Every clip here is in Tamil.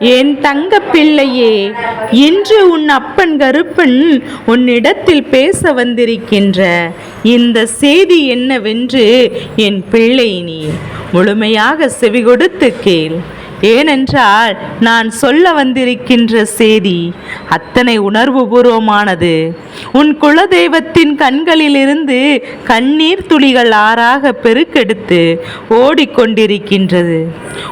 என் தங்க பிள்ளையே இன்று உன் அப்பன் கருப்பன் உன்னிடத்தில் பேச வந்திருக்கின்ற இந்த செய்தி என்னவென்று என் பிள்ளை நீ முழுமையாக செவிகொடுத்து கேள். ஏனென்றால் நான் சொல்ல வந்திருக்கின்ற செய்தி அத்தனை உணர்வுபூர்வமானது. உன் குலதெய்வத்தின் கண்களிலிருந்து கண்ணீர் துளிகள் ஆறாக பெருக்கெடுத்து ஓடிக்கொண்டிருக்கின்றது.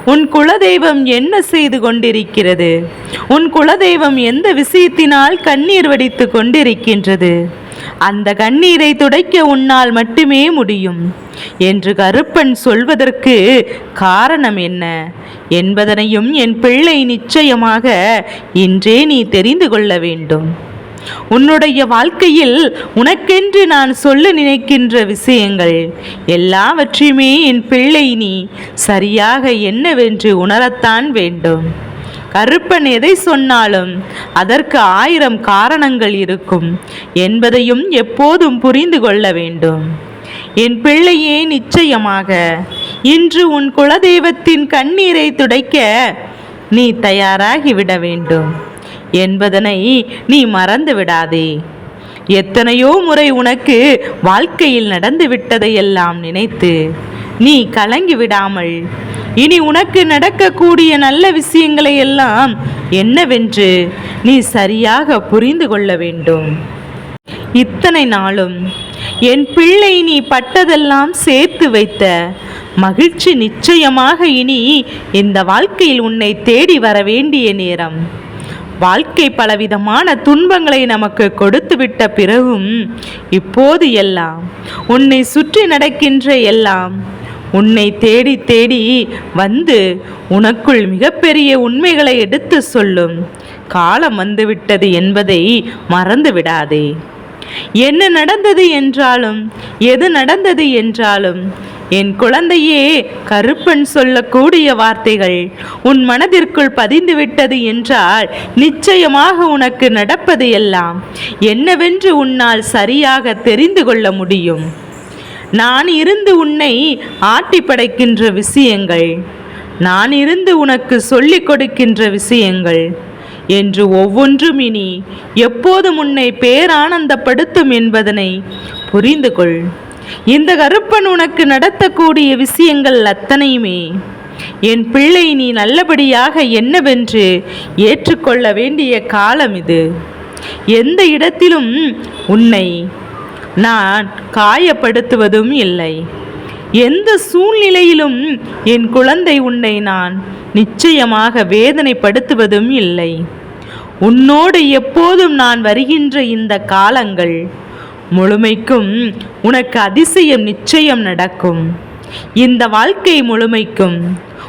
உன் குலதெய்வம் என்ன செய்து கொண்டிருக்கிறது? உன் குலதெய்வம் எந்த விஷயத்தினால் கண்ணீர் வடித்து கொண்டிருக்கின்றது? அந்த கண்ணீரை துடைக்க உன்னால் மட்டுமே முடியும். என்று கருப்பன் சொல்வதற்கு காரணம் என்ன? என்பதனையும் என் பிள்ளை நிச்சயமாக இன்றே நீ தெரிந்து கொள்ள வேண்டும். உன்னுடைய வாழ்க்கையில் உனக்கென்று நான் சொல்ல நினைக்கின்ற விஷயங்கள் எல்லாவற்றையுமே என் பிள்ளை நீ சரியாக என்னவென்று உணரத்தான் வேண்டும். கருப்பன் எதை சொன்னாலும் அதற்கு ஆயிரம் காரணங்கள் இருக்கும் என்பதையும் எப்போதும் புரிந்து கொள்ள வேண்டும். என் பிள்ளையே நிச்சயமாக இன்று உன் குலதெய்வத்தின் கண்ணீரை துடைக்க நீ தயாராகி விட வேண்டும் என்பதனை நீ மறந்து விடாதே. எத்தனையோ முறை உனக்கு வாழ்க்கையில் நடந்து விட்டதையெல்லாம் நினைத்து நீ கலங்கி விடாமல் இனி உனக்கு நடக்கக்கூடிய நல்ல விஷயங்களை எல்லாம் என்னவென்று நீ சரியாக புரிந்து கொள்ள வேண்டும். இத்தனை நாளும் என் பிள்ளை நீ பட்டதெல்லாம் சேர்த்து வைத்த மகிழ்ச்சி நிச்சயமாக இனி இந்த வாழ்க்கையில் உன்னை தேடி வர வேண்டிய நேரம். வாழ்க்கை பலவிதமான துன்பங்களை நமக்கு கொடுத்துவிட்ட பிறகும் இப்போது எல்லாம் உன்னை சுற்றி நடக்கின்ற எல்லாம் உன்னை தேடி தேடி வந்து உனக்குள் மிகப்பெரிய உண்மைகளை எடுத்து சொல்லும். காலம் வந்துவிட்டது என்பதை மறந்து விடாதே என்ன நடந்தது என்றாலும் எது நடந்தது என்றாலும் என் குழந்தையே கருப்பன் சொல்லக்கூடிய வார்த்தைகள் உன் மனதிற்குள் பதிந்து விட்டது என்றால் நிச்சயமாக உனக்கு நடப்பது எல்லாம் என்னவென்று உன்னால் சரியாக தெரிந்து கொள்ள முடியும். நான் இருந்து உன்னை ஆட்டி படைக்கின்ற விஷயங்கள். நான் இருந்து உனக்கு சொல்லிக் கொடுக்கின்ற விஷயங்கள் என்று ஒவ்வொன்றும் இனி எப்போதும் உன்னை பேரானந்தப்படுத்தும் என்பதனை புரிந்து கொள். இந்த கருப்பன் உனக்கு நடத்தக்கூடிய விஷயங்கள் அத்தனையுமே என் பிள்ளை நீ நல்லபடியாக என்னவென்று ஏற்றுக்கொள்ள வேண்டிய காலம் இது. எந்த இடத்திலும் உன்னை நான் காயப்படுத்துவதும் இல்லை. எந்த சூழ்நிலையிலும் என் குழந்தை உன்னை நான் நிச்சயமாக வேதனைப்படுத்துவதும் இல்லை. உன்னோடு எப்போதும் நான் வருகின்ற இந்த காலங்கள் முழுமைக்கும் உனக்கு அதிசயம் நிச்சயம் நடக்கும். இந்த வாழ்க்கை முழுமைக்கும்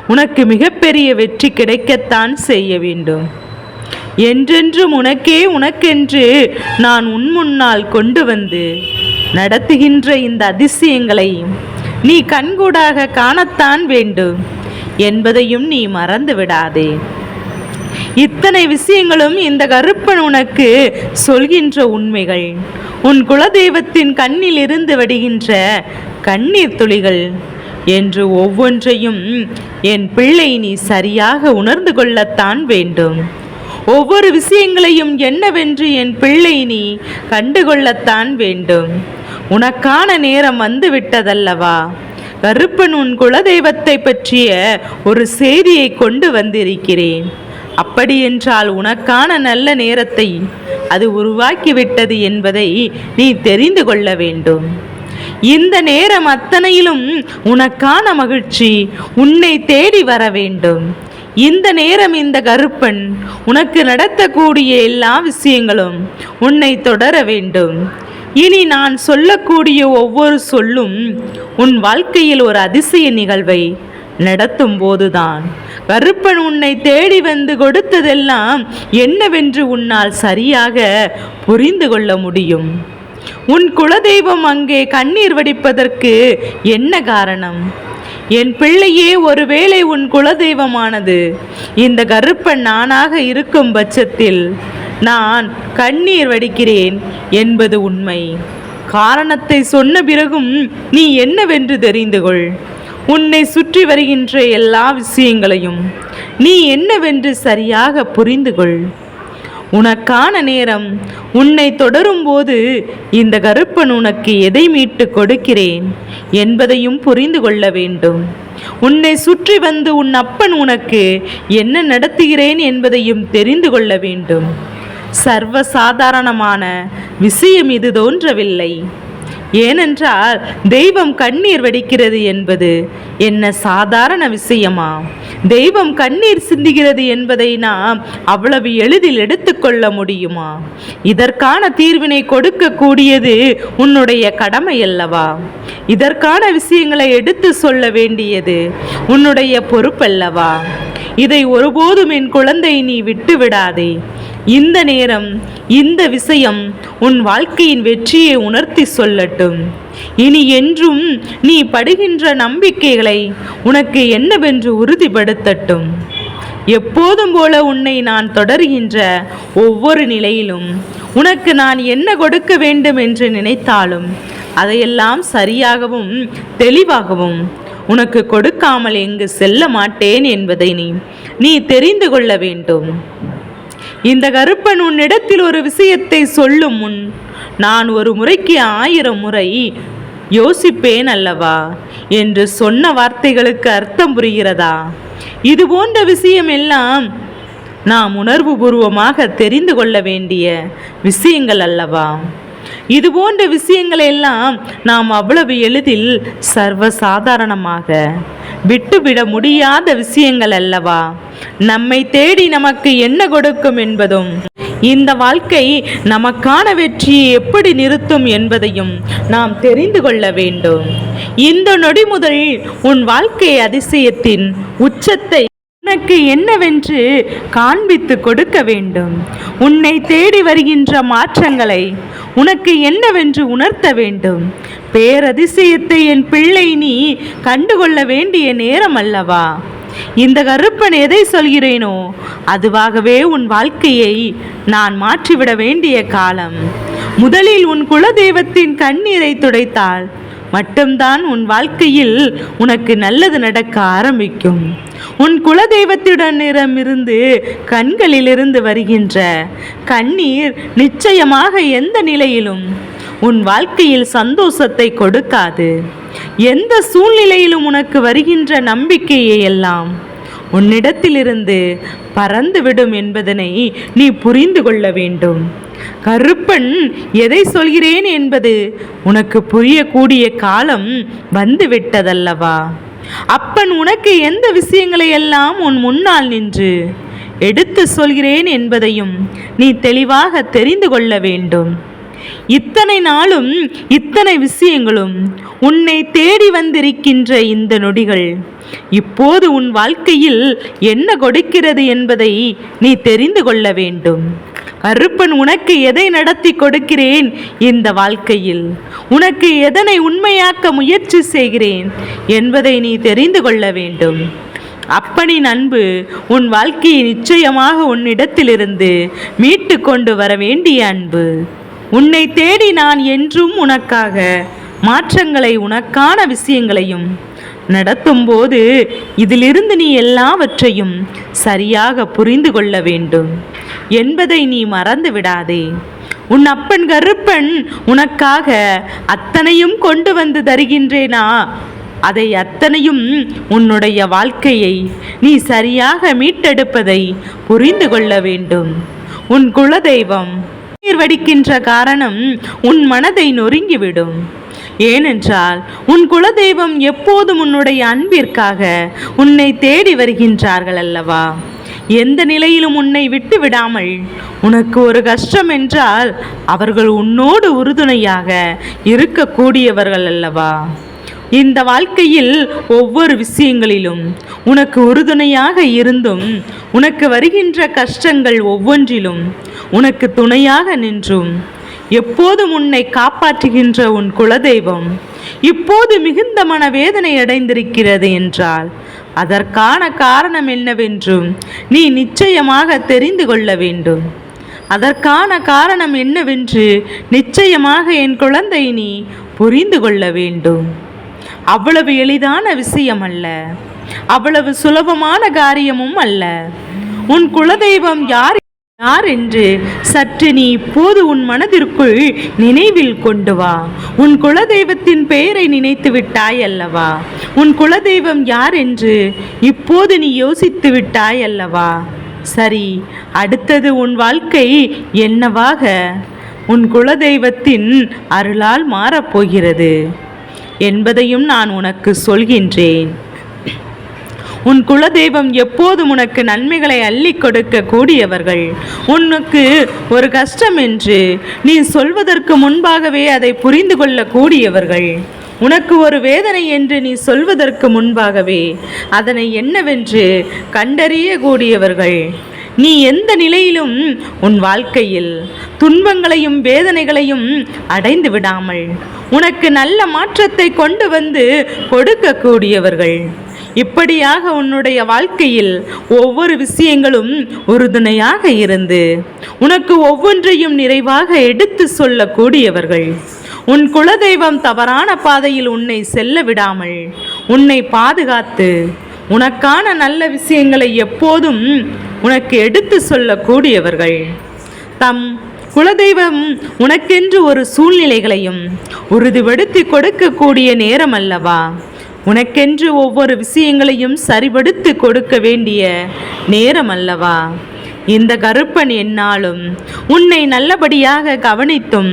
உனக்கு மிகப்பெரிய வெற்றி கிடைக்கத்தான் செய்ய வேண்டும். என்றென்றும் உனக்கே உனக்கென்று நான் உன் முன்னால் கொண்டு வந்து நடத்துகின்ற இந்த அதிசயங்களை நீ கண்கூடாக காணத்தான் வேண்டும் என்பதையும் நீ மறந்து விடாதே இத்தனை விஷயங்களும் இந்த கருப்பன் உனக்கு சொல்கின்ற உண்மைகள். உன் குலதெய்வத்தின் கண்ணில் இருந்து வடிகின்ற கண்ணீர் துளிகள் என்று ஒவ்வொன்றையும் என் பிள்ளை நீ சரியாக உணர்ந்து கொள்ளத்தான் வேண்டும். ஒவ்வொரு விஷயங்களையும் என்னவென்று என் பிள்ளை நீ கண்டுகொள்ளத்தான் வேண்டும். உனக்கான நேரம் வந்து விட்டதல்லவா கருப்பன் உன் குலதெய்வத்தை பற்றிய ஒரு செய்தியை கொண்டு வந்திருக்கிறேன். அப்படியென்றால் உனக்கான நல்ல நேரத்தை அது உருவாக்கிவிட்டது என்பதை நீ தெரிந்து கொள்ள வேண்டும். இந்த நேரம் அத்தனையிலும் உனக்கான மகிழ்ச்சி உன்னை தேடி வர வேண்டும். இந்த நேரம் இந்த கருப்பன் உனக்கு நடத்தக்கூடிய எல்லா விஷயங்களும் உன்னை தொடர வேண்டும். இனி நான் சொல்லக்கூடிய ஒவ்வொரு சொல்லும் உன் வாழ்க்கையில் ஒரு அதிசய நிகழ்வை நடத்தும் போதுதான். கருப்பன் உன்னை தேடி வந்து கொடுத்ததெல்லாம் என்னவென்று உன்னால் சரியாக புரிந்து கொள்ள முடியும். உன் குலதெய்வம் அங்கே கண்ணீர் வடிப்பதற்கு என்ன காரணம்? என் பிள்ளையே ஒருவேளை உன் குலதெய்வமானது இந்த கருப்பன் நானாக இருக்கும் பட்சத்தில் நான் கண்ணீர் வடிக்கிறேன் என்பது உண்மை. காரணத்தை சொன்ன பிறகும் நீ என்னவென்று தெரிந்து கொள். உன்னை சுற்றி வருகின்ற எல்லா விஷயங்களையும் நீ என்னவென்று சரியாக புரிந்து கொள். உனக்கான நேரம் உன்னை தொடரும்போது இந்த கருப்பன் உனக்கு எதை மீட்டு கொடுக்கிறேன் என்பதையும் புரிந்து கொள்ள வேண்டும். உன்னை சுற்றி வந்து உன் அப்பன் உனக்கு என்ன நடத்துகிறேன் என்பதையும் தெரிந்து கொள்ள வேண்டும். சர்வ சாதாரணமான விஷயம் இது தோன்றவில்லை. ஏனென்றால் தெய்வம் கண்ணீர் வடிக்கிறது என்பது என்ன சாதாரண விஷயமா? தெய்வம் கண்ணீர் சிந்துகிறது என்பதை நாம் அவ்வளவு எளிதில் எடுத்துக்கொள்ள முடியுமா? இதற்கான தீர்வினை கொடுக்கக்கூடியது உன்னுடைய கடமை அல்லவா? இதற்கான விஷயங்களை எடுத்து சொல்ல வேண்டியது உன்னுடைய பொறுப்பல்லவா? இதை ஒருபோதும் என் குழந்தை நீ விட்டு விடாதே இந்த நேரம் இந்த விஷயம் உன் வாழ்க்கையின் வெற்றியை உணர்த்தி சொல்லட்டும். இனி என்றும் நீ படுகின்ற நம்பிக்கைகளை உனக்கு என்னவென்று உறுதிப்படுத்தட்டும். எப்போதும் போல உன்னை நான் தொடர்கின்ற ஒவ்வொரு நிலையிலும் உனக்கு நான் என்ன கொடுக்க வேண்டும் என்று நினைத்தாலும் அதையெல்லாம் சரியாகவும் தெளிவாகவும் உனக்கு கொடுக்காமல் எங்கு செல்ல மாட்டேன் என்பதை நீ நீ தெரிந்து கொள்ள வேண்டும். இந்த கருப்பன் உன்னிடத்தில் ஒரு விஷயத்தை சொல்லும் முன் நான் ஒரு முறைக்கு ஆயிரம் முறை யோசிப்பேன் அல்லவா? என்று சொன்ன வார்த்தைகளுக்கு அர்த்தம் புரிகிறதா? இது போன்ற விஷயம் எல்லாம் நாம் உணர்வுபூர்வமாக தெரிந்து கொள்ள வேண்டிய விஷயங்கள் அல்லவா? இது போன்ற விஷயங்களை எல்லாம் நாம் அவ்வளவு எளிதில் சர்வ சாதாரணமாக விட்டுவிட முடியாத விஷயங்கள் அல்லவா? நம்மை தேடி நமக்கு என்ன கொடுக்கும் என்பதும் இந்த வாழ்க்கை நமக்கான வெற்றியை எப்படி நிறுத்தும் என்பதையும் நாம் தெரிந்து கொள்ள வேண்டும். இந்த நொடி முதல் உன் வாழ்க்கை அதிசயத்தின் உச்சத்தை உனக்கு என்னவென்று காண்பித்து கொடுக்க வேண்டும். உன்னை தேடி வருகின்ற மாற்றங்களை உனக்கு என்னவென்று உணர்த்த வேண்டும். பேரதிசயத்தை என் பிள்ளை நீ கண்டுகொள்ள வேண்டிய நேரம் அல்லவா? இந்த கருப்பன் எதை சொல்கிறேனோ அதுவாகவே உன் வாழ்க்கையை நான் மாற்றிவிட வேண்டிய காலம். முதலில் உன் குலதெய்வத்தின் கண்ணீரை துடைத்தால் மட்டும்தான் உன் வாழ்க்கையில் உனக்கு நல்லது நடக்க ஆரம்பிக்கும். உன் குலதெய்வத்திடமிருந்து கண்களிலிருந்து வருகின்ற கண்ணீர் நிச்சயமாக எந்த நிலையிலும் உன் வாழ்க்கையில் சந்தோஷத்தை கொடுக்காது. எந்த சூழ்நிலையிலும் உனக்கு வருகின்ற நம்பிக்கையை எல்லாம் உன்னிடத்திலிருந்து பறந்துவிடும் என்பதனை நீ புரிந்து கொள்ள வேண்டும். கருப்பன் எதை சொல்கிறேன் என்பது உனக்கு புரியக்கூடிய காலம் வந்துவிட்டதல்லவா? அப்பன் உனக்கு எந்த விஷயங்களை எல்லாம் உன் முன்னால் நின்று எடுத்து சொல்கிறேன் என்பதையும் நீ தெளிவாக தெரிந்து கொள்ள வேண்டும். இத்தனை நாளும் இத்தனை விஷயங்களும் உன்னை தேடி வந்திருக்கின்ற இந்த நொடிகள். இப்போது உன் வாழ்க்கையில் என்ன கொடுக்கிறது என்பதை நீ தெரிந்து கொள்ள வேண்டும். கருப்பன் உனக்கு எதை நடத்தி கொடுக்கிறேன் இந்த வாழ்க்கையில்? உனக்கு எதனை உண்மையாக்க முயற்சி செய்கிறேன் என்பதை நீ தெரிந்து கொள்ள வேண்டும். அப்பனின் அன்பு உன் வாழ்க்கையை நிச்சயமாக உன்னிடத்திலிருந்து மீட்டு கொண்டு வர வேண்டிய அன்பு. உன்னை தேடி நான் என்றும் உனக்காக மாற்றங்களை உனக்கான விஷயங்களையும் நடத்தும் போது இதிலிருந்து நீ எல்லாவற்றையும் சரியாக புரிந்து கொள்ள வேண்டும். என்பதை நீ மறந்து விடாதே. உன் அப்பன் கருப்பன் உனக்காக அத்தனையும் கொண்டு வந்து தருகின்றேனா? அதை அத்தனையும் உன்னுடைய வாழ்க்கையை நீ சரியாக மீட்டெடுப்பதை புரிந்து கொள்ள வேண்டும். உன் குலதெய்வம் நீர் வடிக்கின்ற காரணம் உன் மனதை நொறுங்கிவிடும். ஏனென்றால் உன் குலதெய்வம் எப்போதும் உன்னுடைய அன்பிற்காக உன்னை தேடி வருகின்றார்கள் அல்லவா? எந்த நிலையிலும் உன்னை விட்டு விடாமல் உனக்கு ஒரு கஷ்டம் என்றால் அவர்கள் உன்னோடு உறுதுணையாக இருக்கக்கூடியவர்கள் அல்லவா? இந்த வாழ்க்கையில் ஒவ்வொரு விஷயங்களிலும் உனக்கு உறுதுணையாக இருந்தும் உனக்கு வருகின்ற கஷ்டங்கள் ஒவ்வொன்றிலும் உனக்கு துணையாக நின்றும். எப்போதும் உன்னை காப்பாற்றுகின்ற உன் குலதெய்வம் இப்போது மிகுந்த மனவேதனை அடைந்திருக்கிறது என்றால் அதற்கான காரணம் என்னவென்றும் நீ நிச்சயமாக தெரிந்து கொள்ள வேண்டும். அதற்கான காரணம் என்னவென்று நிச்சயமாக என் குழந்தை நீ புரிந்து கொள்ள வேண்டும். அவ்வளவு எளிதான விஷயம் அல்ல. அவ்வளவு சுலபமான காரியமும் அல்ல. உன் குலதெய்வம் யார் யார் என்று சற்று நீ இப்போது உன் மனதிற்குள் நினைவில் கொண்டு வா. உன் குலதெய்வத்தின் பெயரை நினைத்து விட்டாய் அல்லவா? உன் குலதெய்வம் யார் என்று இப்போது நீ யோசித்து விட்டாய் அல்லவா? சரி அடுத்தது உன் வாழ்க்கை என்னவாக? உன் குலதெய்வத்தின் அருளால் மாறப்போகிறது. என்பதையும் நான் உனக்கு சொல்கின்றேன். உன் குலதெய்வம் எப்போதும் உனக்கு நன்மைகளை அள்ளி கொடுக்க கூடியவர்கள். உனக்கு ஒரு கஷ்டம் என்று நீ சொல்வதற்கு முன்பாகவே அதை புரிந்து கொள்ளக்கூடியவர்கள் உனக்கு ஒரு வேதனை என்று நீ சொல்வதற்கு முன்பாகவே அதனை என்னவென்று கண்டறிய கூடியவர்கள். நீ எந்த நிலையிலும் உன் வாழ்க்கையில் துன்பங்களையும் வேதனைகளையும் அடைந்து விடாமல் உனக்கு நல்ல மாற்றத்தை கொண்டு வந்து கொடுக்கக்கூடியவர்கள். இப்படியாக உன்னுடைய வாழ்க்கையில் ஒவ்வொரு விஷயங்களும் உறுதுணையாக இருந்து உனக்கு ஒவ்வொன்றையும் நிறைவாக எடுத்து சொல்லக்கூடியவர்கள். உன் குலதெய்வம் தவறான பாதையில் உன்னை செல்ல விடாமல் உன்னை பாதுகாத்து உனக்கான நல்ல விஷயங்களை எப்போதும் உனக்கு எடுத்து சொல்லக்கூடியவர்கள். தம் குலதெய்வம் உனக்கென்று ஒரு சூழ்நிலைகளையும் உறுதிப்படுத்தி கொடுக்கக்கூடிய நேரம் அல்லவா உனக்கென்று ஒவ்வொரு விஷயங்களையும் சரிபடுத்தி கொடுக்க வேண்டிய நேரம் அல்லவா இந்த கருப்பன் என்னாலும் உன்னை நல்லபடியாக கவனித்தும்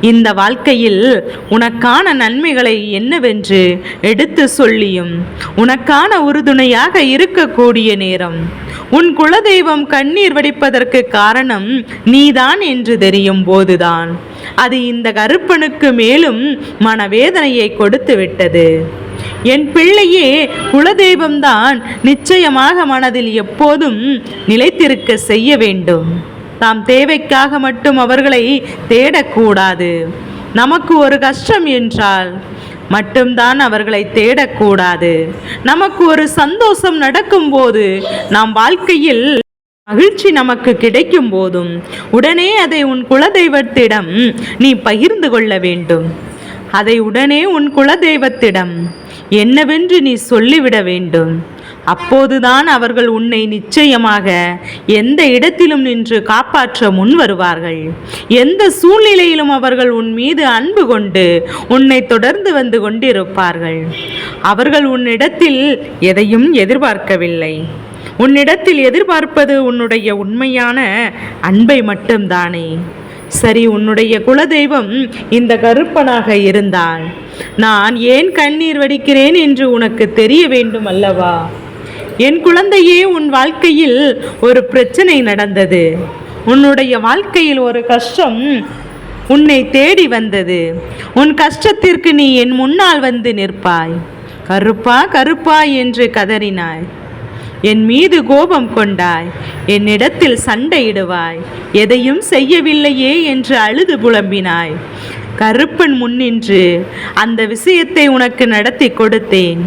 இந்த வாழ்க்கையில் உனக்கான நன்மைகளை என்னவென்று எடுத்து சொல்லியும். உனக்கான உறுதுணையாக இருக்கக்கூடிய நேரம். உன் குலதெய்வம் கண்ணீர் வடிப்பதற்கு காரணம் நீதான் என்று தெரியும் போதுதான். அது இந்த கருப்பனுக்கு மேலும் மனவேதனையை கொடுத்து விட்டது. என் பிள்ளையே குலதெய்வம்தான் நிச்சயமாக மனதில் எப்போதும் நிலைத்திருக்க செய்ய வேண்டும். தாம் தேவைக்காக மட்டும் அவர்களை தேடக்கூடாது. நமக்கு ஒரு கஷ்டம் என்றால் மட்டும்தான் அவர்களை தேடக்கூடாது. நமக்கு ஒரு சந்தோஷம் நடக்கும்போது நாம் வாழ்க்கையில் மகிழ்ச்சி நமக்கு கிடைக்கும் போதும். உடனே அதை உன் குலதெய்வத்திடம் நீ பகிர்ந்து கொள்ள வேண்டும். அதை உடனே உன் குலதெய்வத்திடம் என்னவென்று நீ சொல்லிவிட வேண்டும். அப்போதுதான் அவர்கள் உன்னை நிச்சயமாக எந்த இடத்திலும் நின்று காப்பாற்ற முன் வருவார்கள். எந்த சூழ்நிலையிலும் அவர்கள் உன் மீது அன்பு கொண்டு உன்னை தொடர்ந்து வந்து கொண்டிருப்பார்கள். அவர்கள் உன்னிடத்தில் எதையும் எதிர்பார்க்கவில்லை. உன்னிடத்தில் எதிர்பார்ப்பது உன்னுடைய உண்மையான அன்பை மட்டும்தானே. சரி உன்னுடைய குலதெய்வம் இந்த கருப்பனாக இருந்தால் நான் ஏன் கண்ணீர் வடிக்கிறேன் என்று உனக்கு தெரிய வேண்டும் அல்லவா? என் குழந்தையே உன் வாழ்க்கையில் ஒரு பிரச்சனை நடந்தது. உன்னுடைய வாழ்க்கையில் ஒரு கஷ்டம் உன்னை தேடி வந்தது. உன் கஷ்டத்திற்கு நீ என் முன்னால் வந்து நிற்பாய். கருப்பா கருப்பா என்று கதறினாய். என் மீது கோபம் கொண்டாய். என்னிடத்தில் சண்டையிடுவாய். எதையும் செய்யவில்லையே என்று அழுது புலம்பினாய். கருப்பன் முன்னின்று அந்த விஷயத்தை உனக்கு நடத்தி கொடுத்தேன்.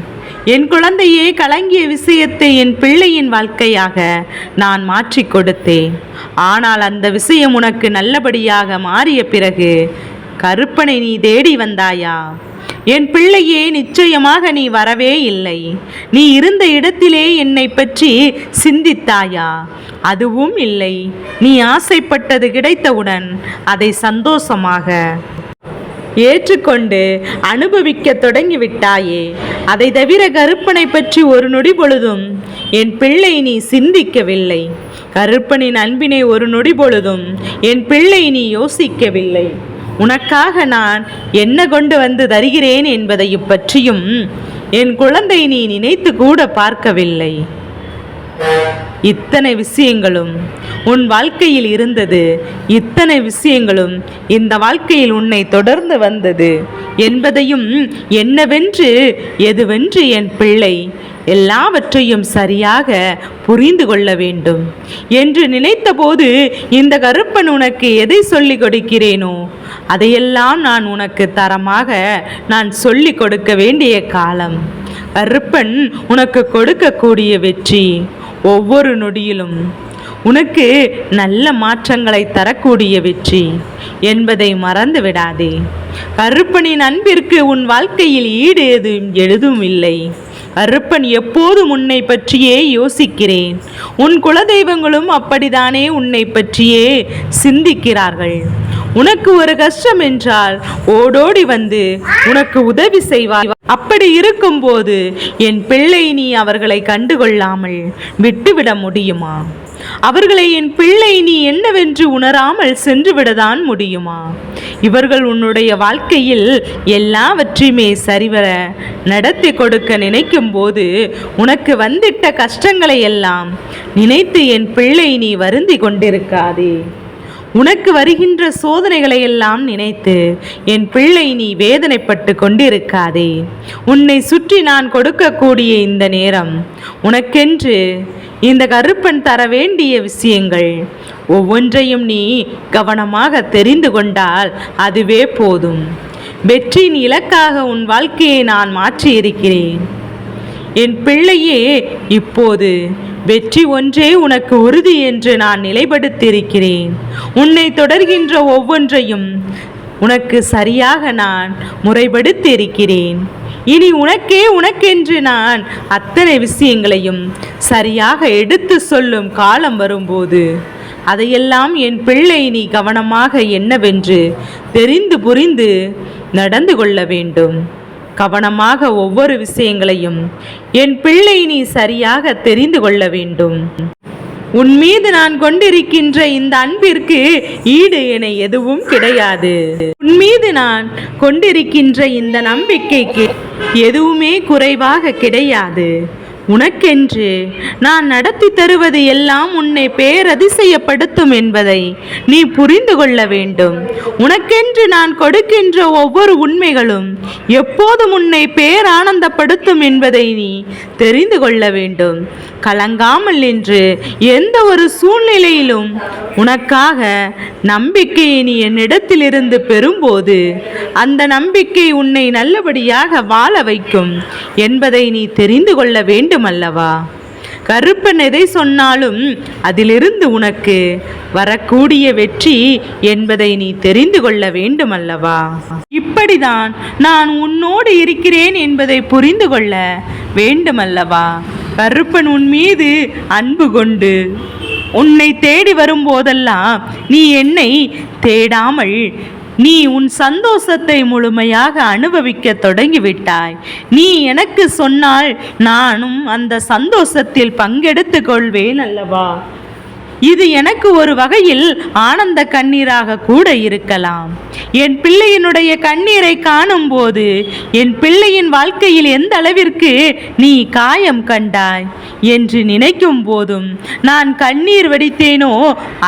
என் குழந்தையே கலங்கிய விஷயத்தை என் பிள்ளையின் வாழ்க்கையாக நான் மாற்றி கொடுத்தேன். ஆனால் அந்த விஷயம் உனக்கு நல்லபடியாக மாறிய பிறகு கருப்பனை நீ தேடி வந்தாயா? என் பிள்ளையே நிச்சயமாக நீ வரவே இல்லை. நீ இருந்த இடத்திலே என்னை பற்றி சிந்தித்தாயா? அதுவும் இல்லை. நீ ஆசைப்பட்டது கிடைத்தவுடன் அதை சந்தோஷமாக ஏற்றுக்கொண்டு அனுபவிக்க தொடங்கிவிட்டாயே. அதை தவிர கருப்பனை பற்றி ஒரு நொடி பொழுதும் என் பிள்ளை நீ சிந்திக்கவில்லை. கருப்பனின் அன்பினை ஒரு நொடி பொழுதும் என் பிள்ளை நீ யோசிக்கவில்லை. உனக்காக நான் என்ன கொண்டு வந்து தருகிறேன் என்பதை பற்றியும் என் குழந்தை நீ நினைத்து கூட பார்க்கவில்லை. இத்தனை விஷயங்களும் உன் வாழ்க்கையில் இருந்தது. இத்தனை விஷயங்களும் இந்த வாழ்க்கையில் உன்னை தொடர்ந்து வந்தது. என்பதையும் என்னவென்று எதுவென்று என் பிள்ளை எல்லாவற்றையும் சரியாக புரிந்து கொள்ள வேண்டும். என்று நினைத்தபோது இந்த கருப்பன் உனக்கு எதை சொல்லிக் கொடுக்கிறேனோ அதையெல்லாம் நான் உனக்கு தரமாக நான் சொல்லிக் கொடுக்க வேண்டிய காலம். கருப்பன் உனக்கு கொடுக்கக்கூடிய வெற்றி. ஒவ்வொரு நொடியிலும் உனக்கு நல்ல மாற்றங்களை தரக்கூடிய வெற்றி என்பதை மறந்து விடாதே கருப்பனின் அன்பிற்கு உன் வாழ்க்கையில் ஈடு எதுவும் எழுதும் இல்லை கருப்பன் எப்போதும் உன்னை பற்றியே யோசிக்கிறேன். உன் குலதெய்வங்களும் அப்படித்தானே உன்னை பற்றியே சிந்திக்கிறார்கள். உனக்கு ஒரு கஷ்டம் என்றால் ஓடோடி வந்து உனக்கு உதவி செய்வார் அப்படி இருக்கும்போது என் பிள்ளை நீ அவர்களை கண்டுகொள்ளாமல் விட்டுவிட முடியுமா? அவர்களை என் பிள்ளை நீ என்னவென்று உணராமல் சென்றுவிடதான் முடியுமா? இவர்கள் உன்னுடைய வாழ்க்கையில் எல்லாவற்றையுமே சரிவர நடத்தி கொடுக்க நினைக்கும் போது உனக்கு வந்திட்ட கஷ்டங்களை எல்லாம் நினைத்து என் பிள்ளை நீ வருந்தி கொண்டிருக்காதே. உனக்கு வருகின்ற சோதனைகளை எல்லாம் நினைத்து என் பிள்ளை நீ வேதனைப்பட்டு கொண்டிருக்காதே. உன்னை சுற்றி நான் கொடுக்கக்கூடிய இந்த நேரம் உனக்கென்று இந்த கருப்பன் தர வேண்டிய விஷயங்கள் ஒவ்வொன்றையும் நீ கவனமாக தெரிந்து கொண்டால் அதுவே போதும். வெற்றியின் இலக்காக உன் வாழ்க்கையை நான் மாற்றியிருக்கிறேன். என் பிள்ளையே இப்போது வெற்றி ஒன்றே உனக்கு உறுதி என்று நான் நிலைப்படுத்தியிருக்கிறேன். உன்னை தொடர்கின்ற ஒவ்வொன்றையும் உனக்கு சரியாக நான் முறைப்படுத்தியிருக்கிறேன். இனி உனக்கே உனக்கென்று நான் அத்தனை விஷயங்களையும் சரியாக எடுத்து சொல்லும் காலம் வரும்போது அதையெல்லாம் என் பிள்ளை நீ கவனமாக என்னவென்று தெரிந்து புரிந்து நடந்து கொள்ள வேண்டும். கவனமாக ஒவ்வொரு விஷயங்களையும் என் பிள்ளை நீ சரியாக தெரிந்து கொள்ள வேண்டும். உன் மீது நான் கொண்டிருக்கின்ற இந்த அன்பிற்கு ஈடு என எதுவும் கிடையாது. உன் மீது நான் கொண்டிருக்கின்ற இந்த நம்பிக்கைக்கு எதுவுமே குறைவாக கிடையாது. உனக்கென்று நான் நடத்தி தருவது எல்லாம் உன்னை பேரதிசயப்படுத்தும் என்பதை நீ புரிந்து கொள்ள வேண்டும். உனக்கென்று நான் கொடுக்கின்ற ஒவ்வொரு உண்மைகளும் எப்போதும் உன்னை பேரானந்தப்படுத்தும் என்பதை நீ தெரிந்து கொள்ள வேண்டும். கலங்காமல் நின்று எந்த ஒரு சூழ்நிலையிலும் உனக்காக நம்பிக்கையை நீ என்னிடத்திலிருந்து பெறும்போது அந்த நம்பிக்கை உன்னை நல்லபடியாக வாழ வைக்கும் என்பதை நீ தெரிந்து கொள்ள வேண்டும். அல்லவா கருப்பன் எதை சொன்னாலும் அதிலிருந்து உனக்கு வரக்கூடிய வெற்றி என்பதை நீ தெரிந்து கொள்ள வேண்டும் அல்லவா இப்படிதான் நான் உன்னோடு இருக்கிறேன் என்பதை புரிந்து கொள்ள வேண்டுமல்லவா? கருப்பன் உன் மீது அன்பு கொண்டு உன்னை தேடி வரும்போதெல்லாம் நீ என்னை தேடாமல் நீ உன் சந்தோஷத்தை முழுமையாக அனுபவிக்க தொடங்கிவிட்டாய். நீ எனக்கு சொன்னால் நானும் அந்த சந்தோஷத்தில் பங்கெடுத்து கொள்வேன் அல்லவா? இது எனக்கு ஒரு வகையில் ஆனந்த கண்ணீராக கூட இருக்கலாம். என் பிள்ளையினுடைய கண்ணீரை காணும்போது என் பிள்ளையின் வாழ்க்கையில் எந்த அளவிற்கு நீ காயம் கண்டாய் என்று நினைக்கும் போதும் நான் கண்ணீர் வடித்தேனோ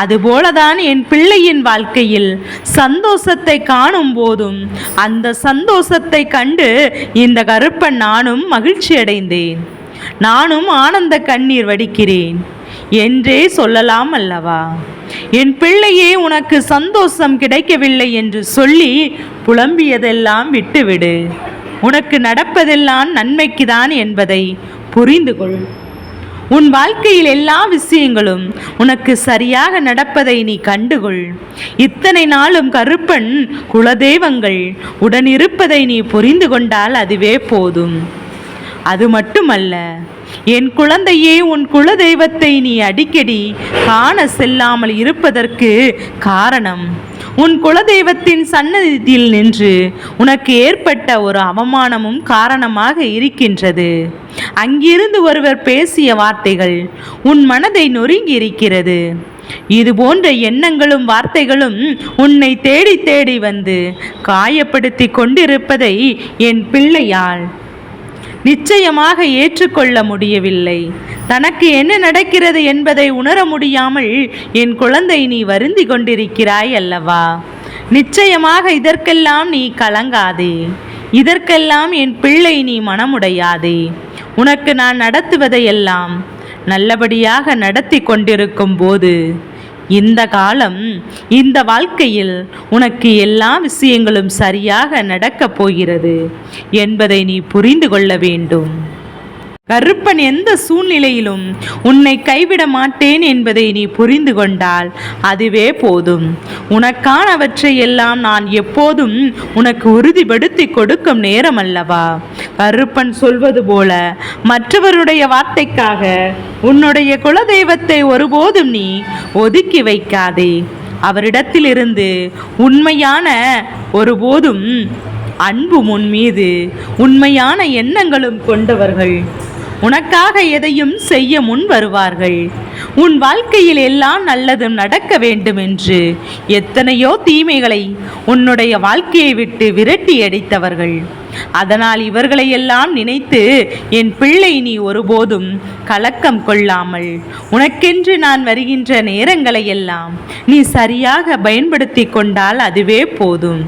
அதுபோலதான் என் பிள்ளையின் வாழ்க்கையில் சந்தோஷத்தை காணும் போதும். அந்த சந்தோஷத்தை கண்டு இந்த கருப்பன் நானும் மகிழ்ச்சி அடைந்தேன் நானும் ஆனந்த கண்ணீர் வடிக்கிறேன். என்றே சொல்லலாம் அல்லவா? என் பிள்ளையே உனக்கு சந்தோஷம் கிடைக்கவில்லை என்று சொல்லி புலம்பியதெல்லாம் விட்டுவிடு. உனக்கு நடப்பதெல்லாம் நன்மைக்குதான் என்பதை புரிந்து கொள். உன் வாழ்க்கையில் எல்லா விஷயங்களும் உனக்கு சரியாக நடப்பதை நீ கண்டுகொள். இத்தனை நாளும் கருப்பன் குலதெய்வங்கள் உடனிருப்பதை நீ புரிந்து கொண்டால் அதுவே போதும். அது மட்டுமல்ல என் குழந்தையே உன் குலதெய்வத்தை நீ அடிக்கடி காண செல்லாமல் இருப்பதற்கு காரணம் உன் குலதெய்வத்தின் சன்னதியில் நின்று உனக்கு ஏற்பட்ட ஒரு அவமானமும் காரணமாக இருக்கின்றது. அங்கிருந்து ஒருவர் பேசிய வார்த்தைகள் உன் மனதை நொறுங்கி இருக்கிறது இது போன்ற எண்ணங்களும் வார்த்தைகளும் உன்னை தேடி தேடி வந்து காயப்படுத்தி கொண்டிருப்பதை என் பிள்ளையால் நிச்சயமாக ஏற்றுக்கொள்ள முடியவில்லை. தனக்கு என்ன நடக்கிறது என்பதை உணர முடியாமல் என் குழந்தை நீ வருந்தி கொண்டிருக்கிறாய் அல்லவா? நிச்சயமாக இதற்கெல்லாம் நீ கலங்காதே. இதற்கெல்லாம் என் பிள்ளை நீ மனமுடையாதே. உனக்கு நான் நடத்துவதையெல்லாம் நல்லபடியாக நடத்தி கொண்டிருக்கும் போது இந்த காலம் இந்த வாழ்க்கையில் உனக்கு எல்லா விஷயங்களும் சரியாக நடக்கப் போகிறது என்பதை நீ புரிந்து கொள்ள வேண்டும். கருப்பன் எந்த சூழ்நிலையிலும் உன்னை கைவிட மாட்டேன் என்பதை நீ புரிந்து கொண்டால் அதுவே போதும். உனக்கானவற்றை எல்லாம் நான் எப்போதும் உனக்கு உறுதிப்படுத்தி கொடுக்கும் நேரம் அல்லவா? கருப்பன் சொல்வது போல மற்றவருடைய வார்த்தைக்காக உன்னுடைய குலதெய்வத்தை ஒருபோதும் நீ ஒதுக்கி வைக்காதே. அவரிடத்திலிருந்து உண்மையான ஒருபோதும் அன்பு முன் மீது உண்மையான எண்ணங்களும் கொண்டவர்கள். உனக்காக எதையும் செய்ய முன் வருவார்கள். உன் வாழ்க்கையில் எல்லாம் நல்லதும் நடக்க வேண்டும் என்று எத்தனையோ தீமைகளை உன்னுடைய வாழ்க்கையை விட்டு விரட்டி அடித்தவர்கள். அதனால் இவர்களை எல்லாம் நினைத்து என் பிள்ளை நீ ஒருபோதும் கலக்கம் கொள்ளாமல் உனக்கென்று நான் வருகின்ற நேரங்களை எல்லாம் நீ சரியாக பயன்படுத்தி கொண்டால் அதுவே போதும்.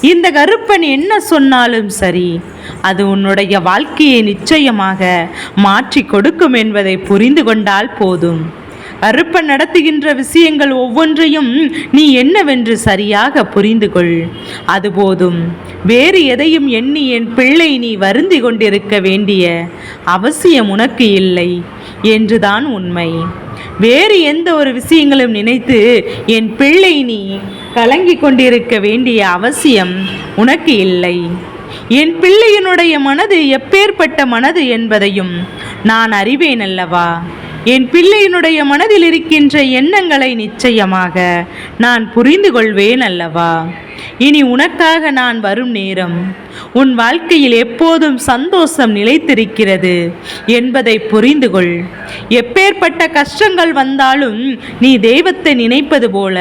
இந்த கருப்பன் என்ன சொன்னாலும் சரி அது உன்னுடைய வாழ்க்கையை நிச்சயமாக மாற்றி கொடுக்கும் என்பதை புரிந்து கொண்டால் போதும். அறுப்ப நடத்துகின்ற விஷயங்கள் ஒவ்வொன்றையும் நீ என்னவென்று சரியாக புரிந்து கொள் அது போதும் வேறு எதையும் எண்ணி என் பிள்ளை நீ வருந்தி கொண்டிருக்க வேண்டிய அவசியம் உனக்கு இல்லை என்றுதான் உண்மை. வேறு எந்த ஒரு விஷயங்களும் நினைத்து என் பிள்ளை நீ கலங்கி கொண்டிருக்க வேண்டிய அவசியம் உனக்கு இல்லை. என் பிள்ளையினுடைய மனது எப்பேற்பட்ட மனது என்பதையும் நான் அறிவேன் அல்லவா? என் பிள்ளையினுடைய மனதில் இருக்கின்ற எண்ணங்களை நிச்சயமாக நான் புரிந்து கொள்வேன் அல்லவா? இனி உனக்காக நான் வரும் நேரம். உன் வாழ்க்கையில் எப்போதும் சந்தோஷம் நிலைத்திருக்கிறது என்பதை புரிந்து கொள் எப்பேற்பட்ட கஷ்டங்கள் வந்தாலும் நீ தெய்வத்தை நினைப்பது போல.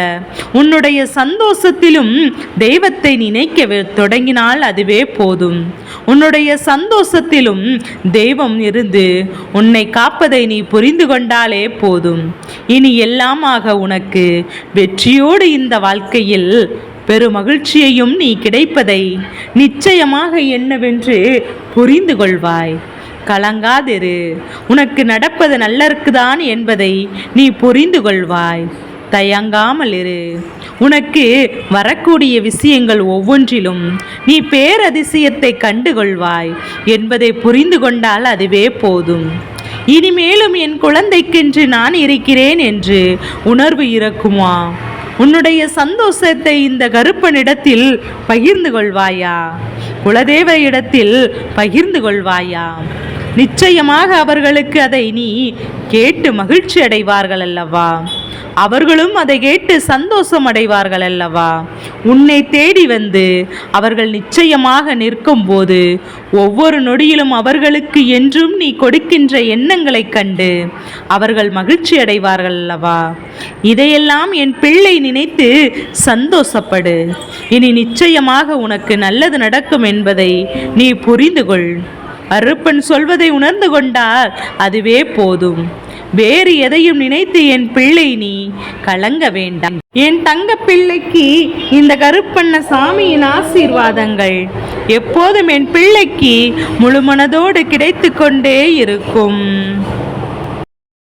உன்னுடைய சந்தோஷத்திலும் தெய்வத்தை நினைக்க தொடங்கினால் அதுவே போதும். உன்னுடைய சந்தோஷத்திலும் தெய்வம் இருந்து உன்னை காப்பதை நீ புரிந்து கொண்டாலே போதும். இனி எல்லாமாக உனக்கு வெற்றியோடு இந்த வாழ்க்கையில் பெருமகிழ்ச்சியையும் நீ கிடைப்பதை நிச்சயமாக என்னவென்று புரிந்து கொள்வாய் கலங்காதிரு. உனக்கு நடப்பது நல்லருக்குதான் என்பதை நீ புரிந்து கொள்வாய் தயங்காமல் இரு. உனக்கு வரக்கூடிய விஷயங்கள் ஒவ்வொன்றிலும் நீ பேரதிசயத்தை கண்டுகொள்வாய் என்பதை புரிந்து கொண்டால் அதுவே போதும். இனிமேலும் என் குழந்தைக்கென்று நான் இருக்கிறேன் என்று உணர்வு இறக்குமா? உன்னுடைய சந்தோஷத்தை இந்த கருப்பனிடத்தில் பகிர்ந்து கொள்வாயா? குலதேவ இடத்தில் பகிர்ந்து கொள்வாயா? நிச்சயமாக அவர்களுக்கு அதை நீ கேட்டு மகிழ்ச்சி அடைவார்கள் அல்லவா? அவர்களும் அதை கேட்டு சந்தோஷம் அடைவார்கள் அல்லவா? உன்னை தேடி வந்து அவர்கள் நிச்சயமாக நிற்கும் போது ஒவ்வொரு நொடியிலும் அவர்களுக்கு என்றும் நீ கொடுக்கின்ற எண்ணங்களைக் கண்டு அவர்கள் மகிழ்ச்சி அடைவார்கள் அல்லவா? இதையெல்லாம் என் பிள்ளை நினைத்து சந்தோஷப்படு. இனி நிச்சயமாக உனக்கு நல்லது நடக்கும் என்பதை நீ புரிந்து கொள். அருப்பன் சொல்வதை உணர்ந்து கொண்டால் அதுவே போதும். வேறு எதையும் நினைத்து என் பிள்ளை நீ கலங்க வேண்டாம். என் தங்க பிள்ளைக்கு இந்த கருப்பண்ண சாமியின் ஆசீர்வாதங்கள் எப்போதும் என் பிள்ளைக்கு முழுமனதோடு கிடைத்து கொண்டே இருக்கும்.